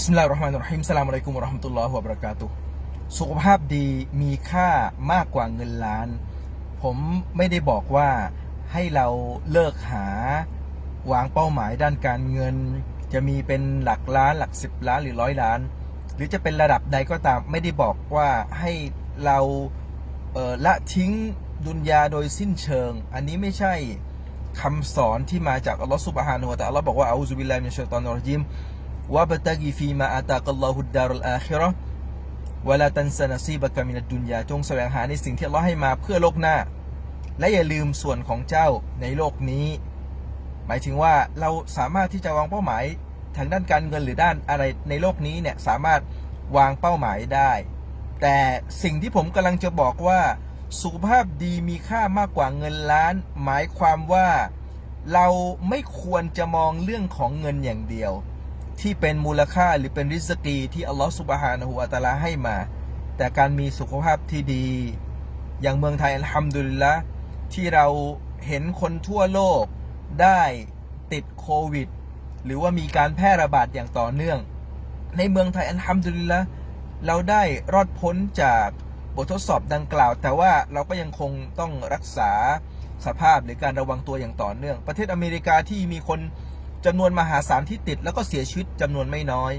บิสมิลลาฮิรเราะห์มานิรเราะฮีมสลามอะลัยกุมวะเราะห์มะตุลลอฮ์วะบะเราะกาตุสุขภาพดีมีค่ามากกว่าเงินล้าน ผมไม่ได้บอกว่าให้เราเลิกหาวางเป้าหมายด้านการเงิน จะมีเป็นหลักล้านหลักสิบล้านหรือร้อยล้าน หรือจะเป็นระดับใดก็ตามไม่ได้บอกว่าให้เราเละทิ้งดุนยาโดยสิ้นเชิง อันนี้ไม่ใช่คำสอนที่มาจากอัลลอฮฺสุบฮานะฮูวะตะอาลาบอกว่าอาอูซุบิลลาฮิมินัชชัยฏอนรเราะญีม وابتغي فيما آتاك الله الدار الآخرة ولا تنس نصيبك من الدنيا จงแสวงหาในสิ่งที่อัลเลอฮ์ให้มาเพื่อโลกหน้า และอย่าลืมส่วนของเจ้าในโลกนี้ หมายถึงว่าเราสามารถที่จะวางเป้าหมายทางด้านการเงินหรือด้านอะไรในโลกนี้เนี่ยสามารถวางเป้าหมายได้ แต่สิ่งที่ผมกำลังจะบอกว่า สุขภาพดีมีค่ามากกว่าเงินล้าน หมายความว่าเราไม่ควรจะมองเรื่องของเงินอย่างเดียว ที่เป็นมูลค่าหรือเป็นริสกีที่อัลลอฮฺสุบฮานะฮูวะตะลาให้มา แต่การมีสุขภาพที่ดี อย่างเมืองไทยอัลฮัมดุลิลละที่เราเห็นคนทั่วโลกได้ติดโควิด หรือว่ามีการแพร่ระบาดอย่างต่อเนื่อง ในเมืองไทยอัลฮัมดุลิลละเราได้รอดพ้นจากบททดสอบดังกล่าว แต่ว่าเราก็ยังคงต้องรักษาสภาพหรือการระวังตัวอย่างต่อเนื่อง ประเทศอเมริกาที่มีคน จำนวนมหาศาลที่ติดแล้วก็เสียชีวิตจำนวนไม่น้อย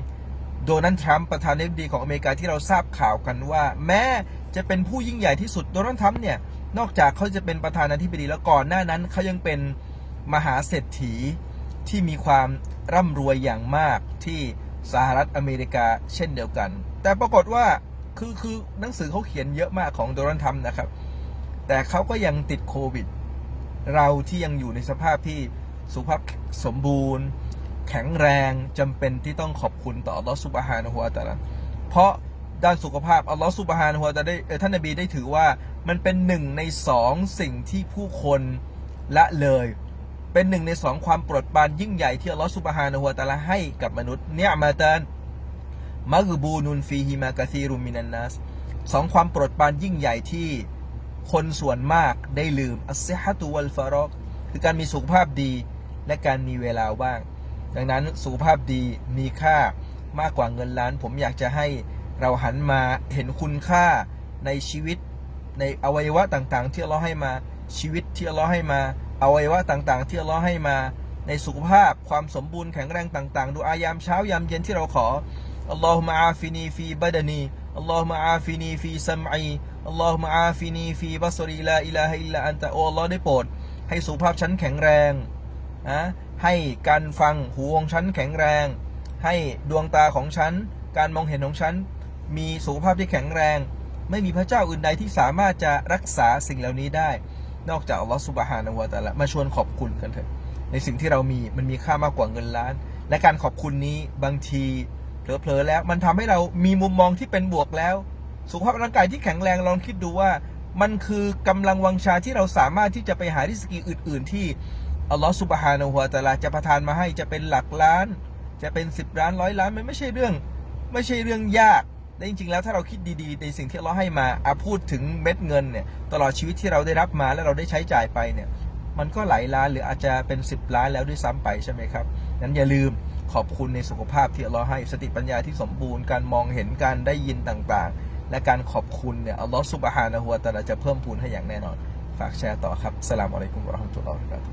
โดนัลด์ทรัมป์ประธานาธิบดีของอเมริกาที่เราทราบข่าวกันว่า แม้จะเป็นผู้ยิ่งใหญ่ที่สุดโดนัลด์ทรัมป์เนี่ยนอกจากเขาจะเป็นประธานาธิบดีแล้วก่อนหน้านั้นเขายังเป็นมหาเศรษฐีที่มีความร่ำรวยอย่างมากที่สหรัฐอเมริกาเช่นเดียวกัน แต่ปรากฏว่าคือคือหนังสือเขาเขียนเยอะมากของโดนัลด์ทรัมป์นะครับ แต่เขาก็ยังติดโควิด เราที่ยังอยู่ในสภาพที่ สุขภาพสมบูรณ์ แข็งแรงจำเป็นที่ต้องขอบคุณต่ออัลลอฮฺสุบฮานะฮูวะตะอาลาเพราะด้านสุขภาพอัลลอฮฺสุบฮานะฮูวะตะอาได้เอ่อท่านนบีได้ถือว่ามันเป็นหนึ่งในสองสิ่งที่ผู้คนละเลย เป็นหนึ่งในสองความโปรดปรานยิ่งใหญ่ที่อัลลอฮฺสุบฮานะฮูวะตะอาลาให้กับมนุษย์เนี่ยมาเตนมักบูนุนฟีฮิมากะซีรุมินันนัสสองความโปรดปรานยิ่งใหญ่ที่คนส่วนมากได้ลืมอัสซิฮะตุวัลฟารอกคือการมีสุขภาพดี และการมีเวลาว่าง ดังนั้นสุขภาพดีมีค่ามากกว่าเงินล้าน ผมอยากจะให้เราหันมาเห็นคุณค่าในชีวิต ในอวัยวะต่างๆ ที่เราให้มาชีวิตที่เราให้มาอวัยวะต่างๆ ที่เราให้มาในสุขภาพความสมบูรณ์แข็งแรงต่างๆดูอายามเช้ายามเย็นที่เราขออัลลอฮุมะอาฟินีฟีบะดานีอัลลอฮุมะอาฟินีฟีซัมอีอัลลอฮุมะอาฟินีฟีบัสรีลาอิลาฮิลลาอันตะโออัลลอฮ์ได้โปรดให้สุขภาพฉันแข็งแรง นะให้การฟังหูของฉันแข็งแรง ให้ดวงตาของฉัน การมองเห็นของฉัน มีสุขภาพที่แข็งแรง ไม่มีพระเจ้าอื่นใดที่สามารถจะรักษาสิ่งเหล่านี้ได้ นอกจากอัลลอฮฺสุบฮานะฮูวะตะอาลามาชวนขอบคุณกันเถอะ ในสิ่งที่เรามีมันมีค่ามากกว่าเงินล้าน และการขอบคุณนี้บางทีเผลอๆแล้ว มันทำให้เรามีมุมมองที่เป็นบวกแล้ว สุขภาพร่างกายที่แข็งแรงลองคิดดูว่า มันคือกำลังวังชาที่เราสามารถที่จะไปหาริสกีอื่น ๆ ที่ อัลลอฮฺสุบฮานะฮูวตะอาลาจะประทานมาให้จะเป็นหลักล้าน จะเป็นสิบล้านร้อยล้านมันไม่ใช่เรื่อง ไม่ใช่เรื่องยากและจริงๆแล้วถ้าเราคิดดีๆ ในสิ่งที่เราให้มาอาพูดถึงเม็ดเงินเนี่ยตลอดชีวิตที่เราได้รับมาและเราได้ใช้จ่ายไปเนี่ยมันก็หลายล้านหรืออาจจะเป็น 10 ล้านแล้วด้วยซ้ำไปใช่ไหมครับนั้นอย่าลืมขอบคุณในสุขภาพที่อัลลอฮ์ให้สติปัญญาที่สมบูรณ์การมองเห็นการได้ยินต่างๆ และการขอบคุณเนี่ยอัลลอฮ์สุบฮานะฮูวะตะอาลาจะเพิ่มพูนให้อย่างแน่นอน ฝากแชร์ต่อครับสลามอะลัยกุมวะราะห์มะตุลลอฮ์วะบ